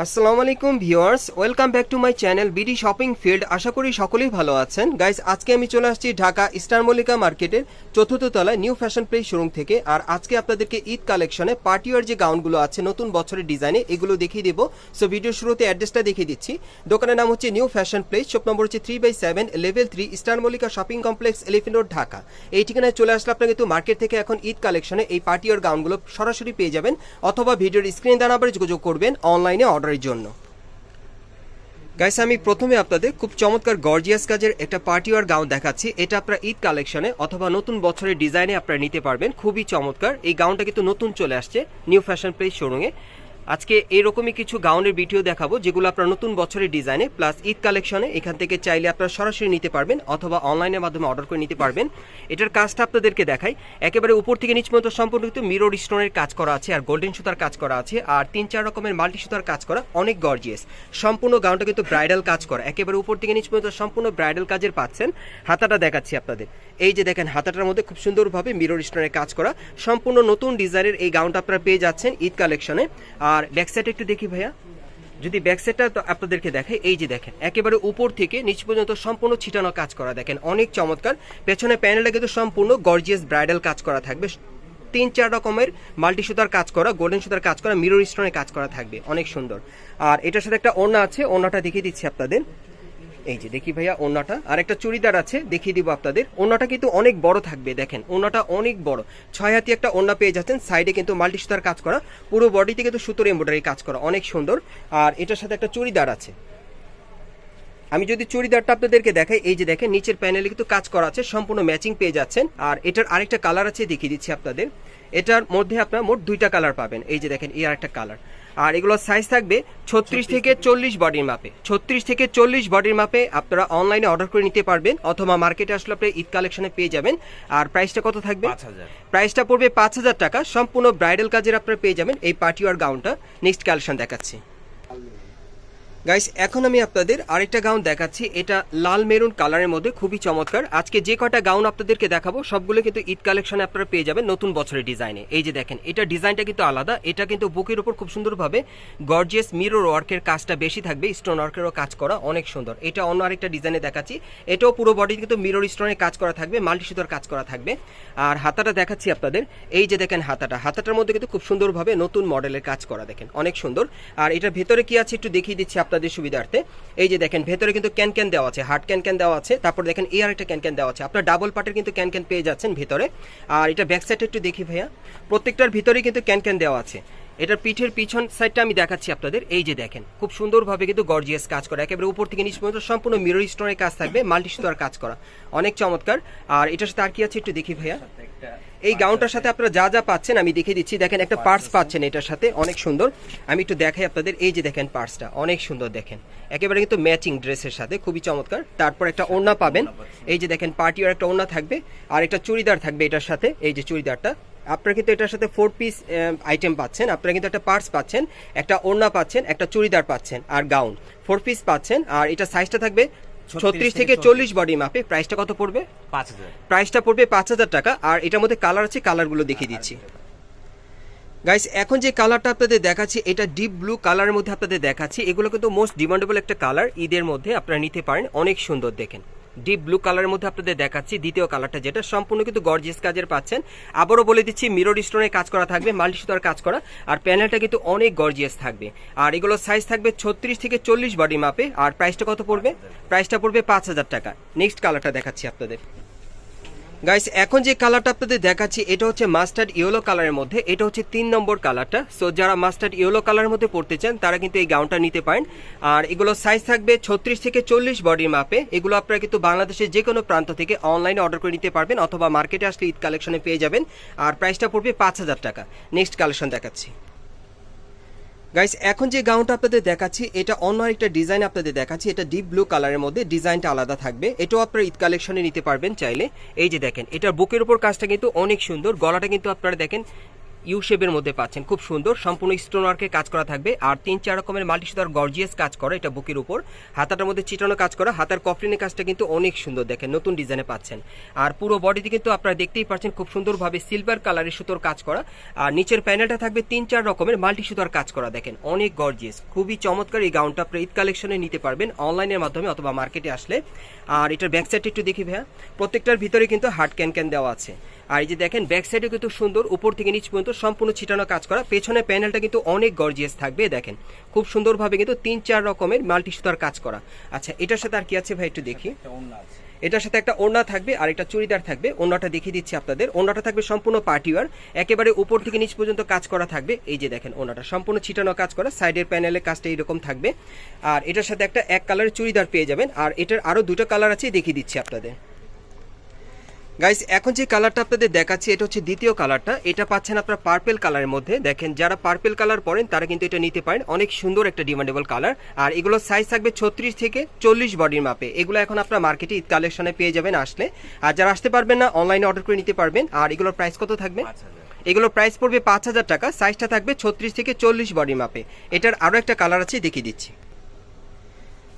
আসসালামু আলাইকুম viewers, welcome back to my channel BD shopping field. আশা করি সকলেই ভালো আছেন। গাইজ আজকে আমি চলে আসছি ঢাকা ইস্টার মল্লিকা মার্কেটের চতুর্থ তলায় নিউ ফ্যাশন প্লেস শোরুম থেকে। আর আজকে আপনাদেরকে ঈদ কালেকশনে পার্টিওয়ার যে গাউনগুলো আছে, নতুন বছরের ডিজাইনে, এগুলো দেখিয়ে দেবো। সো ভিডিও শুরুতে অ্যাড্রেসটা দেখিয়ে দিচ্ছি। দোকানের নাম হচ্ছে new fashion place, shop number হচ্ছে three by seven, level three eastern Mallika shopping complex, elephant road, Dhaka. এই ঠিকানায় চলে আসলে আপনার কিন্তু মার্কেট থেকে এখন ঈদ কালেকশনে এই পার্টিওয়ার গাউনগুলো সরাসরি পেয়ে যাবেন, অথবা ভিডিওর স্ক্রিন দেওয়া নাম্বারে যোগাযোগ করবেন, অনলাইনে অর্ডারের জন্য। গাইস আমি প্রথমে আপনাদের খুব চমৎকার গর্জিয়াস কাজের একটা পার্টিওয়ার গাউন দেখাচ্ছি। এটা আপনার ঈদ কালেকশনে অথবা নতুন বছরের ডিজাইনে আপনারা নিতে পারবেন। খুবই চমৎকার। এই গাউনটা কিন্তু নতুন চলে আসছে নিউ ফ্যাশন প্লেস শোরুমে আজকে এরকমই কিছু গাউনের ভিডিও দেখাবো, যেগুলো আপনার নতুন বছরের ডিজাইনে প্লাস ঈদ কালেকশনে এখান থেকে চাইলে আপনারা সরাসরি নিতে পারবেন অথবা অনলাইনের মাধ্যমে অর্ডার করে নিতে পারবেন। এটার কাজটা আপনাদেরকে দেখাই। একেবারে উপর থেকে নিচ পর্যন্ত সম্পূর্ণ কিন্তু মিরর স্টোনের কাজ করা আছে, আর গোল্ডেন সুতার কাজ করা আছে, আর তিন চার রকমের মাল্টি সুতার কাজ করা অনেক গর্জিয়াস সম্পূর্ণ গাউনটা কিন্তু ব্রাইডাল কাজ করা। একেবারে উপর থেকে নিচ পর্যন্ত সম্পূর্ণ ব্রাইডাল কাজের পাচ্ছেন। হাতাটা দেখাচ্ছি আপনাদের। এই যে দেখেন, হাতাটার মধ্যে খুব সুন্দরভাবে মিরর স্টোনের কাজ করা। সম্পূর্ণ নতুন ডিজাইনের এই গাউনটা আপনারা পেয়ে যাচ্ছেন ঈদ কালেকশনে। আর ব্যাক একটু দেখি ভাইয়া। যদি ব্যাক সাইডটা তো আপনাদেরকে দেখে এই যে দেখেন, একেবারে উপর থেকে নিচ পর্যন্ত সম্পূর্ণ ছিটানো কাজ করা দেখেন, অনেক চমৎকার। পেছনে প্যানেলটা কিন্তু সম্পূর্ণ গর্জিয়াস ব্রাইডাল কাজ করা থাকবে। তিন চার রকমের মাল্টি সুতার কাজ করা গোল্ডেন সুতার কাজ করা মিরর স্টোনের কাজ করা থাকবে, অনেক সুন্দর। আর এটার সাথে একটা ওনা আছে ওনাটা দেখিয়ে দিচ্ছি আপনাদের। এই যে, দেখি ভাইয়া ওনাটা আর একটা চুড়িদার আছে, দেখিয়ে দিব আপনাদের। ওনাটা কিন্তু অনেক বড় থাকবে, দেখেন। ওনাটা অনেক বড়। ছয় হাতি একটা ওনা পেয়ে যাচ্ছেন সাইডে কিন্তু মাল্টি সুতার কাজ করা। পুরো বডিতে কিন্তু সুতোর এমব্রয়ডারি কাজ করা, অনেক সুন্দর। আর এটার সাথে একটা চুড়িদার আছে। আমি যদি চুড়িদারটা আপনাদেরকে দেখাই, এই যে দেখেন, নিচের প্যানেলে কিন্তু কাজ করা আছে, সম্পূর্ণ ম্যাচিং পেয়ে যাচ্ছেন। আর এটার আরেকটা কালার আছে, দেখিয়ে দিচ্ছি আপনাদের। এটার মধ্যে আপনারা মোট দুইটা কালার পাবেন। এই যে দেখেন এই আরেকটা কালার আর এগুলোর সাইজ থাকবে ছত্রিশ থেকে চল্লিশ বডির মাপে। ছত্রিশ থেকে চল্লিশ বডির মাপে আপনারা অনলাইনে অর্ডার করে নিতে পারবেন অথবা মার্কেটে আসলে আপনি ঈদ কালেকশনে পেয়ে যাবেন। আর প্রাইসটা কত থাকবে? প্রাইসটা পড়বে পাঁচ হাজার টাকা। সম্পূর্ণ ব্রাইডাল কাজের আপনারা পেয়ে যাবেন এই পার্টি আর গাউনটা নেক্সট কালেকশন দেখাচ্ছি। গাইস এখন আমি আপনাদের আরেকটা গাউন দেখাচ্ছি। এটা লাল মেরুন কালারের মধ্যে, খুবই চমৎকার। আজকে যে কটা গাউন আপনাদেরকে দেখাবো, সবগুলো কিন্তু ঈদ কালেকশনে আপনারা পেয়ে যাবেন নতুন বছরের ডিজাইনে এই যে দেখেন, এটা ডিজাইনটা কিন্তু আলাদা। এটা কিন্তু বুকের উপর খুব সুন্দরভাবে গর্জিয়াস মিরর ওয়ার্কের কাজটা বেশি থাকবে স্টোন ওয়ার্কেরও কাজ করা অনেক সুন্দর। এটা অন্য আরেকটা ডিজাইনে দেখাচ্ছি। এটাও পুরো বডি কিন্তু মিরর স্টোনের কাজ করা থাকবে মাল্টি সুতোর কাজ করা থাকবে। আর হাতাটা দেখাচ্ছি আপনাদের। এই যে দেখেন হাতাটা, হাতাটার মধ্যে কিন্তু খুব সুন্দরভাবে নতুন মডেলের কাজ করা দেখেন, অনেক সুন্দর। আর এটার ভেতরে কি আছে একটু দেখিয়ে দিচ্ছি আপনাদের সুবিধার্থে। এই যে দেখেন, ভেতরে কিন্তু ক্যান ক্যান দেওয়া আছে, হার্ড ক্যান ক্যান দেওয়া আছে। তারপর দেখেন এই আরেকটা ক্যান ক্যান দেওয়া আছে। আপনার ডাবল পার্টের কিন্তু ক্যান ক্যান পেয়ে যাচ্ছেন ভেতরে। আর এটা ব্যাক সাইডে একটু দেখি ভাইয়া। প্রত্যেকটার ভিতরে কিন্তু ক্যান ক্যান দেওয়া আছে। এটার পিঠের পিছন সাইডটা আমি দেখাচ্ছি আপনাদের। এই যে দেখেন, খুব সুন্দরভাবে কিন্তু গর্জিয়াস কাজ করা। একেবারে উপর থেকে নিচ পর্যন্ত সম্পূর্ণ মিরর স্টোনের কাজ থাকবে মাল্টি সুতার কাজ করা। অনেক চমৎকার। আর এটার সাথে আর কি আছে একটু দেখি ভাইয়া। এই গাউনটার সাথে আপনারা যা যা পাচ্ছেন আমি দেখে দিচ্ছি। দেখেন একটা পার্স পাচ্ছেন এটার সাথে অনেক সুন্দর। আমি একটু দেখাই আপনাদের এই যে দেখেন পার্সটা অনেক সুন্দর দেখেন। একেবারে কিন্তু ম্যাচিং ড্রেসের সাথে খুবই চমৎকার। তারপর একটা ওড়না পাবেন। এই যে দেখেন পার্টির একটা ওড়না থাকবে আর একটা চুড়িদার থাকবে এটার সাথে এই যে চুড়িদারটা। আপনারা কিন্তু এটার সাথে ফোর পিস আইটেম পাচ্ছেন। আপনারা কিন্তু একটা পার্স পাচ্ছেন একটা ওড়না পাচ্ছেন একটা চুড়িদার পাচ্ছেন আর গাউন ফোর পিস পাচ্ছেন আর এটা সাইজটা থাকবে ছত্রিশ থেকে চল্লিশ বডি মাপে প্রাইসটা কত পড়বে? পাঁচ হাজার। প্রাইসটা পড়বে পাঁচ হাজার টাকা আর এটার মধ্যে কালার আছে কালারগুলো দেখিয়ে দিচ্ছি। গাইস এখন যে কালারটা আপনাদের দেখাচ্ছি এটা ডিপ ব্লু কালারের মধ্যে আপনাদের দেখাচ্ছি। এগুলো কিন্তু মোস্ট ডিমান্ডেবল একটা কালার ঈদের মধ্যে আপনারা নিতে পারেন অনেক সুন্দর দেখেন। ডিপ ব্লু কালারের মধ্যে আপনাদের দেখাচ্ছি। দ্বিতীয় কালারটা যেটা সম্পূর্ণ কিন্তু গর্জিয়াস কাজের পাচ্ছেন। আবারও বলে দিচ্ছি মিরর স্টোনের কাজ করা থাকবে মাল্টি সুতার কাজ করা। আর প্যানেলটা কিন্তু অনেক গর্জিয়াস থাকবে। আর এগুলোর সাইজ থাকবে ছত্রিশ থেকে চল্লিশ বডি মাপে আর প্রাইসটা কত পড়বে? প্রাইসটা পড়বে পাঁচ হাজার টাকা। নেক্সট কালারটা দেখাচ্ছি আপনাদের। গাইস এখন যে কালারটা আপনাদের দেখাচ্ছি, এটা হচ্ছে মাস্টার্ড ইয়েলো কালারের মধ্যে, এটা হচ্ছে তিন নম্বর কালারটা সো যারা মাস্টার্ড ইয়েলো কালারের মধ্যে পড়তে চান, তারা কিন্তু এই গাউনটা নিতে পারেন। আর এগুলো সাইজ থাকবে ছত্রিশ থেকে চল্লিশ বডির মাপে এগুলো আপনারা কিন্তু বাংলাদেশের যে কোনো প্রান্ত থেকে অনলাইনে অর্ডার করে নিতে পারবেন, অথবা মার্কেটে আসলে ঈদ কালেকশনে পেয়ে যাবেন। আর প্রাইসটা পড়বে পাঁচ হাজার টাকা। নেক্সট কালেকশন দেখাচ্ছি। গাইস এখন যে গাউনটা আপনাদের দেখাচ্ছি, এটা অন্য একটা ডিজাইন আপনাদের দেখাচ্ছি। এটা ডিপ ব্লু কালারের মধ্যে ডিজাইনটা আলাদা থাকবে। এটাও আপনারা ঈদ কালেকশনে নিতে পারবেন চাইলে। এই যে দেখেন, এটার বুকের উপর কাজটা কিন্তু অনেক সুন্দর। গলাটা কিন্তু আপনারা দেখেন ইউ শেপের মধ্যে পাচ্ছেন। খুব সুন্দর, সম্পূর্ণ স্টোন ওয়ার্কে কাজ করা থাকবে। আর তিন চার রকমের মাল্টি সুতার গর্জিয়াস কাজ করা এটা বুকের উপর। হাতাটার মধ্যে চিটানো কাজ করা, হাতার কফলিনের কাজটা কিন্তু অনেক সুন্দর দেখেন, নতুন ডিজাইনে পাচ্ছেন। আর পুরো বডিতে কিন্তু আপনারা দেখতেই পাচ্ছেন খুব সুন্দরভাবে সিলভার কালারের সুতোর কাজ করা। আর নিচের প্যানেলটা থাকবে তিন চার রকমের মাল্টি সুতার কাজ করা দেখেন, অনেক গর্জিয়াস খুবই চমৎকার এই গাউনটা আপনারা ঈদ কালেকশনে নিতে পারবেন অনলাইনের মাধ্যমে অথবা মার্কেটে আসলে। আর এটার ব্যাক সাইডটা একটু দেখি ভাইয়া, প্রত্যেকটার ভিতরে কিন্তু হার্ড ক্যান ক্যান দেওয়া আছে। আর এই যে দেখেন ব্যাক সাইডে কিন্তু সুন্দর, উপর থেকে নিচ পর্যন্ত সম্পূর্ণ ছিটানো কাজ করা। পেছনে প্যানেলটা কিন্তু অনেক গর্জিয়াস থাকবে দেখেন। খুব সুন্দরভাবে কিন্তু তিন চার রকমের মাল্টি সুতার কাজ করা। আচ্ছা এটার সাথে আর কি আছে ভাই একটু দেখি? এটার সাথে একটা ওড়না থাকবে আর একটা চুড়িদার থাকবে। ওড়নাটা দেখিয়ে দিচ্ছি আপনাদের। ওড়নাটা থাকবে সম্পূর্ণ পার্টিওয়ার। একেবারে উপর থেকে নিচ পর্যন্ত কাজ করা থাকবে। এই যে দেখেন ওড়নাটা সম্পূর্ণ ছিটানো কাজ করা। সাইডের প্যানেলের কাজটা এইরকম থাকবে। আর এটার সাথে একটা এক কালারের চুড়িদার পেয়ে যাবেন। আর এটার আরও দুটো কালার আছে দেখিয়ে দিচ্ছি আপনাদের। গাইস এখন যে কালারটা আপনাদের দেখাচ্ছি এটা হচ্ছে দ্বিতীয় কালারটা এটা পাচ্ছেন আপনারা পার্পেল কালারের মধ্যে। দেখেন যারা পার্পেল কালার পরেন তারা কিন্তু এটা নিতে পারেন। অনেক সুন্দর একটা ডিমান্ডেবল কালার আর এগুলো সাইজ থাকবে ছত্রিশ থেকে চল্লিশ বডির মাপে। এগুলো এখন আপনারা মার্কেটে ঈদ কালেকশনে পেয়ে যাবেন আসলে। আর যারা আসতে পারবেন না অনলাইনে অর্ডার করে নিতে পারবেন। আর এগুলোর প্রাইস কত থাকবে? এগুলোর প্রাইস পড়বে পাঁচ হাজার টাকা। সাইজটা থাকবে ছত্রিশ থেকে চল্লিশ বডি মাপে। এটার আরও একটা কালার আছে দেখিয়ে দিচ্ছি।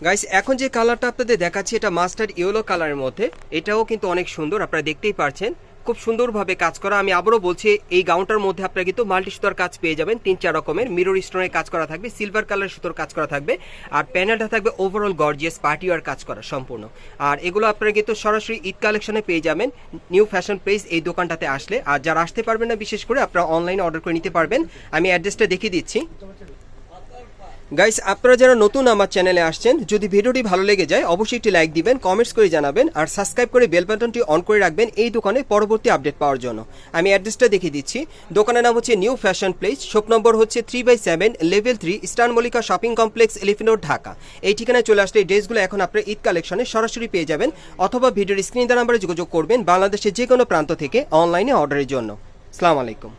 গাইস এখন যে কালারটা আপনাদের দেখাচ্ছি, এটা মাস্টার ইয়েলো কালারের মধ্যে। এটাও কিন্তু অনেক সুন্দর, আপনারা দেখতেই পারছেন। খুব সুন্দরভাবে কাজ করা। আমি আবারও বলছি, এই গাউনটার মধ্যে আপনারা কিন্তু মাল্টি সুতোর কাজ পেয়ে যাবেন। তিন, চার রকমের। মিরর স্টোনের কাজ করা থাকবে সিলভার কালার সুতোর কাজ করা থাকবে। আর প্যানেলটা থাকবে ওভারঅল গর্জিয়াস পার্টি আর কাজ করা, সম্পূর্ণ। আর এগুলো আপনারা কিন্তু সরাসরি ঈদ কালেকশনে পেয়ে যাবেন। নিউ ফ্যাশন প্লেস এই দোকানটাতে আসলে। আর যারা আসতে পারবেন না, বিশেষ করে আপনারা অনলাইনে অর্ডার করে নিতে পারবেন। আমি অ্যাড্রেসটা দেখিয়ে দিচ্ছি। গাইস আপনারা যারা নতুন আমার চ্যানেলে আসছেন, যদি ভিডিওটি ভালো লেগে যায়, অবশ্যই একটি লাইক দিবেন কমেন্টস করে জানাবেন, আর সাবস্ক্রাইব করে বেল বাটনটি অন করে রাখবেন এই দোকানে পরবর্তী আপডেট পাওয়ার জন্য। আমি অ্যাড্রেসটা দেখিয়ে দিচ্ছি। দোকানের নাম হচ্ছে new fashion place shop number হচ্ছে three by seven level three eastern Mallika shopping complex এলিফিনোর Dhaka. এই ঠিকানায় চলে আসলে এই ড্রেসগুলো এখন আপনার ঈদ কালেকশনে সরাসরি পেয়ে যাবেন, অথবা ভিডিওর স্ক্রিন নাম্বারে যোগাযোগ করবেন বাংলাদেশের যে কোনো প্রান্ত থেকে অনলাইনে অর্ডারের জন্য। সালাম আলাইকুম।